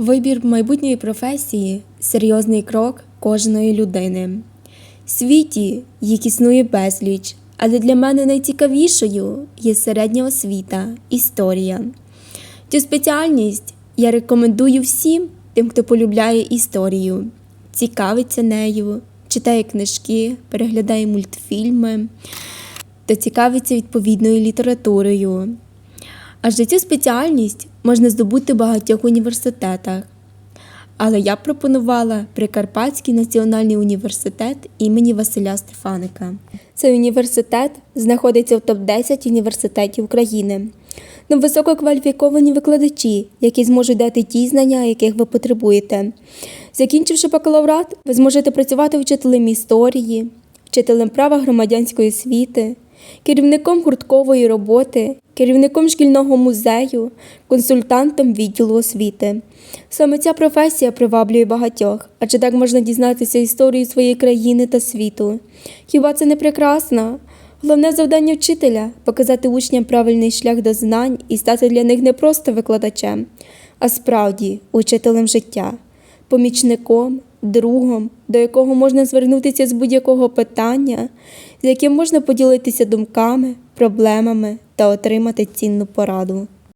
Вибір майбутньої професії серйозний крок кожної людини. В світі їх існує безліч, але для мене найцікавішою є середня освіта, історія. Цю спеціальність я рекомендую всім тим, хто полюбляє історію, цікавиться нею, читає книжки, переглядає мультфільми та цікавиться відповідною літературою. Адже цю спеціальність можна здобути в багатьох університетах. Але я пропонувала Прикарпатський національний університет імені Василя Стефаника. Цей університет знаходиться в топ-10 університетів України. Там висококваліфіковані викладачі, які зможуть дати ті знання, яких ви потребуєте. Закінчивши бакалаврат, ви зможете працювати вчителем історії, вчителем права громадянської освіти, керівником гурткової роботи, керівником шкільного музею, консультантом відділу освіти. Саме ця професія приваблює багатьох, адже так можна дізнатися історію своєї країни та світу. Хіба це не прекрасно? Головне завдання вчителя показати учням правильний шлях до знань і стати для них не просто викладачем, а справді учителем життя, помічником, другом, до якого можна звернутися з будь-якого питання, з яким можна поділитися думками, проблемами та отримати цінну пораду.